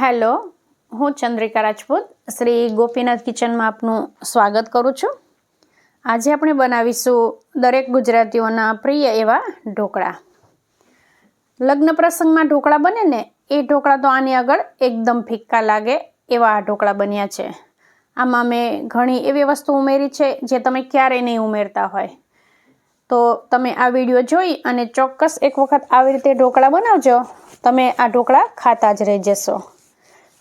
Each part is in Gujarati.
હેલો, હું ચંદ્રિકા રાજપૂત. શ્રી ગોપીનાથ કિચનમાં આપનું સ્વાગત કરું છું. આજે આપણે બનાવીશું દરેક ગુજરાતીઓના પ્રિય એવા ઢોકળા. લગ્ન પ્રસંગમાં ઢોકળા બને ને, એ ઢોકળા તો આની આગળ એકદમ ફિક્કા લાગે એવા આ ઢોકળા બન્યા છે. આમાં મેં ઘણી એવી વસ્તુ ઉમેરી છે જે તમે ક્યારેય નહીં ઉમેરતા હોય. તો તમે આ વીડિયો જોઈ અને ચોક્કસ એક વખત આવી રીતે ઢોકળા બનાવજો. તમે આ ઢોકળા ખાતા જ રહી જશો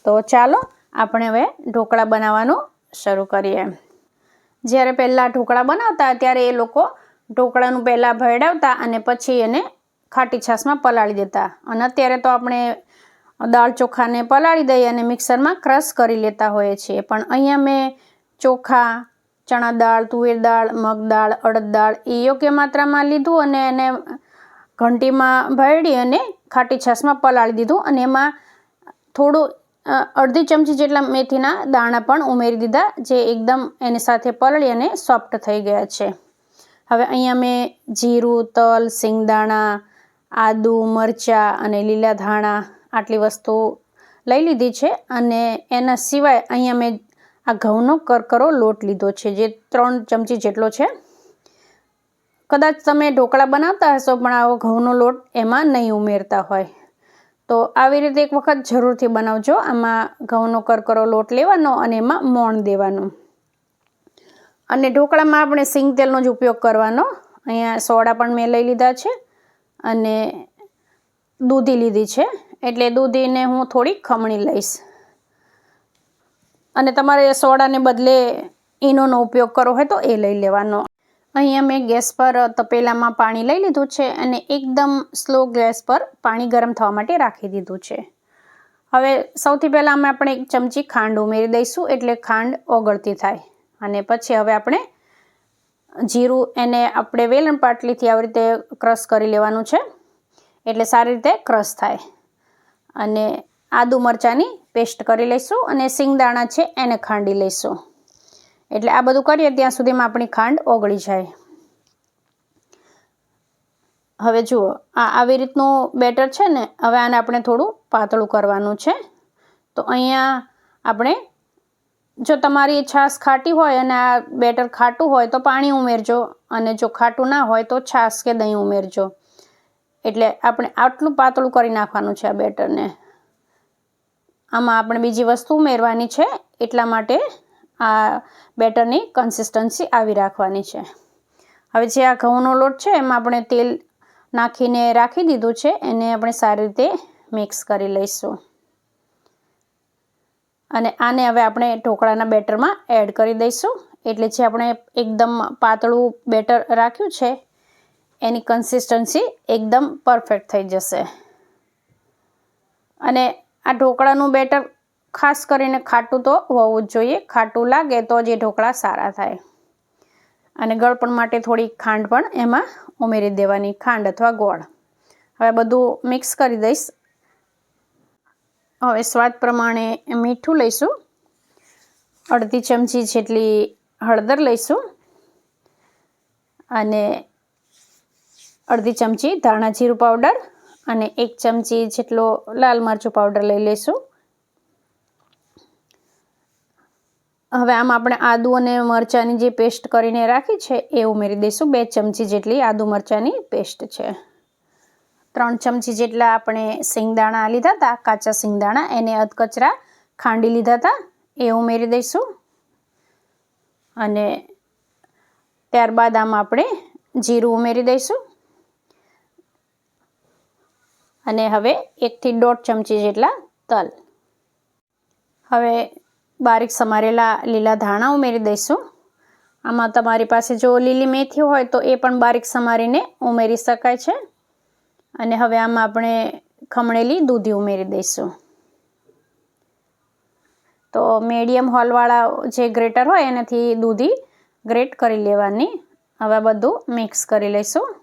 તો ચાલો આપણે હવે ઢોકળા બનાવવાનું શરૂ કરીએ. જ્યારે પહેલાં ઢોકળા બનાવતા ત્યારે એ લોકો ઢોકળાનું પહેલાં ભરડાવતા અને પછી એને ખાટી છાશમાં પલાળી દેતા. અને અત્યારે તો આપણે દાળ ચોખાને પલાળી દઈએ અને મિક્સરમાં ક્રશ કરી લેતા હોઈએ છીએ. પણ અહીંયા મેં ચોખા, ચણા દાળ, તુવેર દાળ, મગ દાળ, અડદ દાળ એ યોગ્ય માત્રામાં લીધું અને એને ઘંટીમાં ભરડી અને ખાટી છાશમાં પલાળી દીધું. અને એમાં થોડું અડધી ચમચી જેટલા મેથીના દાણા પણ ઉમેરી દીધા, જે એકદમ એની સાથે પલળી અને સોફ્ટ થઈ ગયા છે. હવે અહીંયા મેં જીરું, તલ, સિંગદાણા, આદુ, મરચાં અને લીલા ધાણા આટલી વસ્તુ લઈ લીધી છે અને એના સિવાય અહીંયા મેં આ ઘઉંનો કરકરો લોટ લીધો છે, જે ત્રણ ચમચી જેટલો છે. કદાચ તમે ઢોકળા બનાવતા હશો, પણ આવો ઘઉંનો લોટ એમાં નહીં ઉમેરતા હોય. તો આવી રીતે એક વખત જરૂરથી બનાવજો. આમાં ઘઉંનો કરકરો લોટ લેવાનો અને એમાં મોણ દેવાનું. અને ઢોકળામાં આપણે સિંગ તેલનો જ ઉપયોગ કરવાનો. અહીંયા સોડા પણ મેં લઈ લીધા છે અને દૂધી લીધી છે. એટલે દૂધીને હું થોડી ખમણી લઈશ. અને તમારે સોડાને બદલે ઈનોનો ઉપયોગ કરવો હોય તો એ લઈ લેવાનો. અહીંયા મેં ગેસ પર તપેલામાં પાણી લઈ લીધું છે અને એકદમ સ્લો ગેસ પર પાણી ગરમ થવા માટે રાખી દીધું છે. હવે સૌથી પહેલાં અમે આપણે એક ચમચી ખાંડ ઉમેરી દઈશું એટલે ખાંડ ઓગળતી થાય. અને પછી હવે આપણે જીરું એને આપણે વેલણ પાટલીથી આવી રીતે ક્રશ કરી લેવાનું છે. એટલે સારી રીતે ક્રશ થાય. અને આદુ મરચાંની પેસ્ટ કરી લઈશું અને સિંગદાણા છે એને ખાંડી લઈશું. એટલે આ બધું કરીએ ત્યાં સુધીમાં આપણી ખાંડ ઓગળી જાય. હવે જુઓ, આ આવી રીતનું બેટર છે ને, હવે આને આપણે થોડું પાતળું કરવાનું છે. તો અહીંયા આપણે, જો તમારી છાશ ખાટી હોય અને આ બેટર ખાટું હોય તો પાણી ઉમેરજો, અને જો ખાટું ના હોય તો છાશ કે દહીં ઉમેરજો. એટલે આપણે આટલું પાતળું કરી નાખવાનું છે આ બેટરને. આમાં આપણે બીજી વસ્તુ ઉમેરવાની છે, એટલા માટે આ બેટરની કન્સિસ્ટન્સી આવી રાખવાની છે. હવે જે આ ઘઉંનો લોટ છે, એમાં આપણે તેલ નાખીને રાખી દીધું છે, એને આપણે સારી રીતે મિક્સ કરી લઈશું. અને આને હવે આપણે ઢોકળાના બેટરમાં એડ કરી દઈશું. એટલે જે આપણે એકદમ પાતળું બેટર રાખ્યું છે, એની કન્સિસ્ટન્સી એકદમ પરફેક્ટ થઈ જશે. અને આ ઢોકળાનું બેટર ખાસ કરીને ખાટું તો હોવું જ જોઈએ. ખાટું લાગે તો જ એ ઢોકળા સારા થાય. અને ગળપણ માટે થોડી ખાંડ પણ એમાં ઉમેરી દેવાની, ખાંડ અથવા ગોળ. હવે બધું મિક્સ કરી દઈશ. હવે સ્વાદ પ્રમાણે મીઠું લઈશું. અડધી ચમચી જેટલી હળદર લઈશું. અને અડધી ચમચી ધાણા જીરું પાવડર અને એક ચમચી જેટલો લાલ મરચું પાવડર લઈ લઈશું. હવે આમ આપણે આદુ અને મરચાંની જે પેસ્ટ કરીને રાખી છે, એ ઉમેરી દઈશું. બે ચમચી જેટલી આદુ મરચાંની પેસ્ટ છે. ત્રણ ચમચી જેટલા આપણે સિંગદાણા લીધા હતા, કાચા સિંગદાણા. એને અધકચરા ખાંડી લીધા હતા. એ ઉમેરી દઈશું. અને ત્યારબાદ આમ આપણે જીરું ઉમેરી દઈશું. અને હવે એકથી દોઢ ચમચી જેટલા તલ. હવે બારીક સમારેલા લીલા ધાણા ઉમેરી દઈશું. આમાં તમારી પાસે જો લીલી મેથી હોય તો એ પણ બારીક સમારીને ઉમેરી શકાય છે. અને હવે આમાં આપણે ખમણેલી દૂધી ઉમેરી દઈશું. તો મીડિયમ હોલવાળા જે ગ્રેટર હોય એનાથી દૂધી ગ્રેટ કરી લેવાની. હવે બધું મિક્સ કરી લઈશું.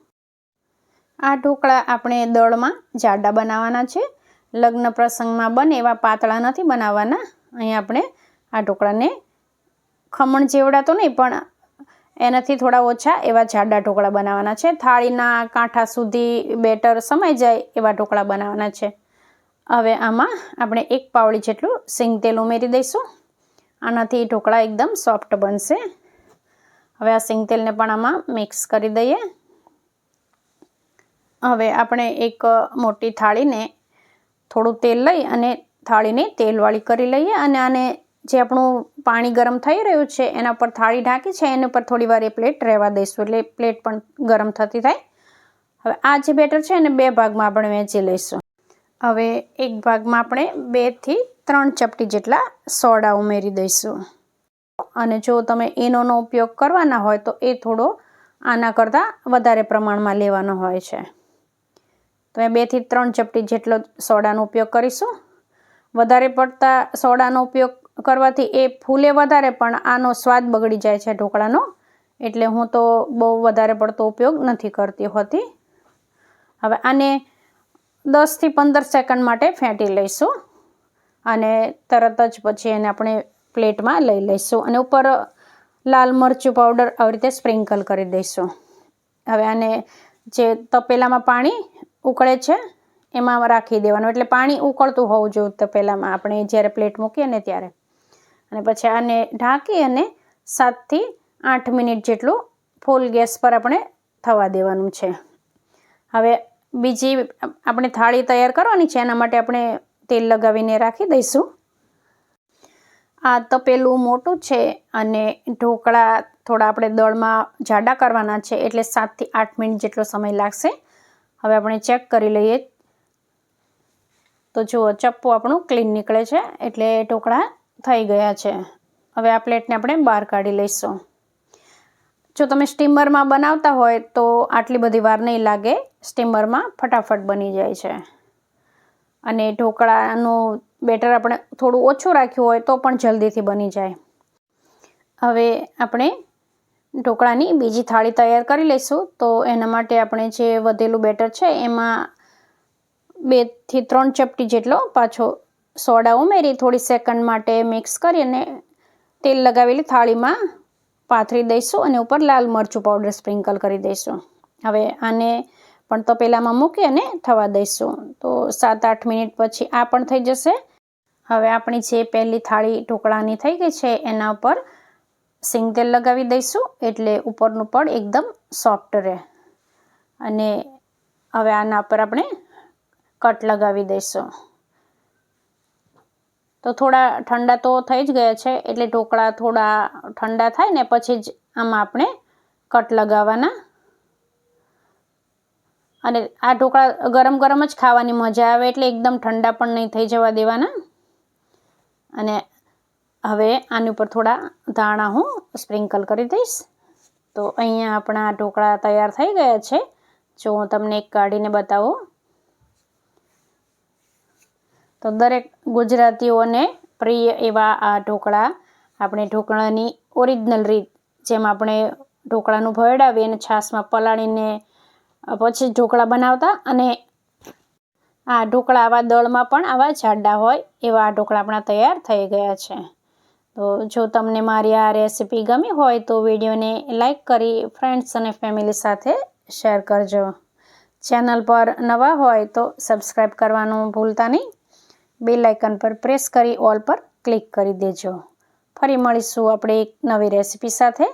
આ ઢોકળા આપણે દળમાં જાડા બનાવવાના છે. લગ્ન પ્રસંગમાં બને એવા પાતળા નથી બનાવવાના. અહીં આપણે આ ઢોકળાને ખમણ જેવડા તો નહીં, પણ એનાથી થોડા ઓછા એવા જાડા ઢોકળા બનાવવાના છે. થાળીના કાંઠા સુધી બેટર સમાઈ જાય એવા ઢોકળા બનાવવાના છે. હવે આમાં આપણે એક પાવડી જેટલું સિંગ તેલ ઉમેરી દઈશું. આનાથી ઢોકળા એકદમ સોફ્ટ બનશે. હવે આ સિંગ તેલને પણ આમાં મિક્સ કરી દઈએ. હવે આપણે એક મોટી થાળીને થોડું તેલ લઈ અને થાળીને તેલવાળી કરી લઈએ અને આને જે આપણું પાણી ગરમ થઈ રહ્યું છે, એના પર થાળી ઢાંકી છે, એના પર થોડી વાર એ પ્લેટ રહેવા દઈશું, એટલે પ્લેટ પણ ગરમ થતી થાય. હવે આ જે બેટર છે એને બે ભાગમાં આપણે વેચી લઈશું. હવે એક ભાગમાં આપણે બેથી ત્રણ ચપટી જેટલા સોડા ઉમેરી દઈશું. અને જો તમે એનોનો ઉપયોગ કરવાના હોય તો એ થોડો આના કરતાં વધારે પ્રમાણમાં લેવાનો હોય છે. તો એ બેથી ત્રણ ચપટી જેટલો સોડાનો ઉપયોગ કરીશું. વધારે પડતા સોડાનો ઉપયોગ કરવાથી એ ફૂલે વધારે, પણ આનો સ્વાદ બગડી જાય છે ઢોકળાનો. એટલે હું તો બહુ વધારે પડતો ઉપયોગ નથી કરતી હોતી. હવે આને દસથી પંદર સેકન્ડ માટે ફેંટી લઈશું અને તરત જ પછી એને આપણે પ્લેટમાં લઈ લઈશું અને ઉપર લાલ મરચું પાવડર આવી રીતે સ્પ્રિંકલ કરી દઈશું. હવે આને જે તપેલામાં પાણી ઉકળે છે, એમાં રાખી દેવાનું. એટલે પાણી ઉકળતું હોવું જોઈએ તપેલામાં. આપણે જ્યારે પ્લેટ મૂકીએ ને ત્યારે. અને પછી આને ઢાંકી અને સાતથી આઠ મિનિટ જેટલું ફૂલ ગેસ પર આપણે થવા દેવાનું છે. હવે બીજી આપણે થાળી તૈયાર કરવાની છે, એના માટે આપણે તેલ લગાવીને રાખી દઈશું. આ તપેલું મોટું છે અને ઢોકળા થોડા આપણે દળમાં જાડા કરવાના છે, એટલે સાતથી આઠ મિનિટ જેટલો સમય લાગશે. હવે આપણે ચેક કરી લઈએ. તો જુઓ, ચપ્પુ આપણું ક્લીન નીકળે છે, એટલે ઢોકળા થઈ ગયા છે. હવે આ પ્લેટને આપણે બહાર કાઢી લઈશું. જો તમે સ્ટીમરમાં બનાવતા હોય તો આટલી બધી વાર નહીં લાગે. સ્ટીમરમાં ફટાફટ બની જાય છે. અને ઢોકળાનું બેટર આપણે થોડું ઓછું રાખ્યું હોય તો પણ જલ્દીથી બની જાય. હવે આપણે ઢોકળાની બીજી થાળી તૈયાર કરી લઈશું. તો એના માટે આપણે જે વધેલું બેટર છે એમાં બેથી ત્રણ ચપટી જેટલો પાછો સોડા ઉમેરી થોડી સેકન્ડ માટે મિક્સ કરી અને તેલ લગાવેલી થાળીમાં પાથરી દઈશું અને ઉપર લાલ મરચું પાવડર સ્પ્રિંકલ કરી દઈશું. હવે આને પણ તપેલામાં મૂકી અને થવા દઈશું. તો સાત, આઠ મિનિટ પછી આ પણ થઈ જશે. હવે આપણી જે પહેલી થાળી ઢોકળાની થઈ ગઈ છે, એના ઉપર સિંગ તેલ લગાવી દઈશું એટલે ઉપરનું પડ એકદમ સોફ્ટ રહે. અને હવે આના પર આપણે કટ લગાવી દઈશું. તો થોડા ઠંડા તો થઈ જ ગયા છે, એટલે ઢોકળા થોડા ઠંડા થાય ને પછી જ આમાં આપણે કટ લગાવવાના. અને આ ઢોકળા ગરમ ગરમ જ ખાવાની મજા આવે, એટલે એકદમ ઠંડા પણ નહીં થઈ જવા દેવાના. અને હવે આની ઉપર થોડા ધાણા હું સ્પ્રિંકલ કરી દઈશ. તો અહીંયા આપણા ઢોકળા તૈયાર થઈ ગયા છે. જો હું તમને એક કાઢીને બતાવું. તો દરેક ગુજરાતીઓને પ્રિય એવા આ ઢોકળા. આપણે ઢોકળાની ઓરિજિનલ રીત, જેમ આપણે ઢોકળાનું ભરડાવી અને છાશમાં પલાળીને પછી ઢોકળા બનાવતા અને આ ઢોકળા આવા દળમાં પણ આવા જાડા હોય એવા આ ઢોકળા આપણા તૈયાર થઈ ગયા છે. તો જો તમને મારી આ રેસીપી ગમી હોય તો વિડીયોને લાઈક કરી ફ્રેન્ડ્સ અને ફેમિલી સાથે શેર કરજો. ચેનલ પર નવા હોય તો સબસ્ક્રાઈબ કરવાનું ભૂલતા નહીં. બેલ આઇકન પર પ્રેસ કરી ઓલ પર ક્લિક કરી દેજો. ફરી મળીશું આપણે એક નવી રેસીપી સાથે.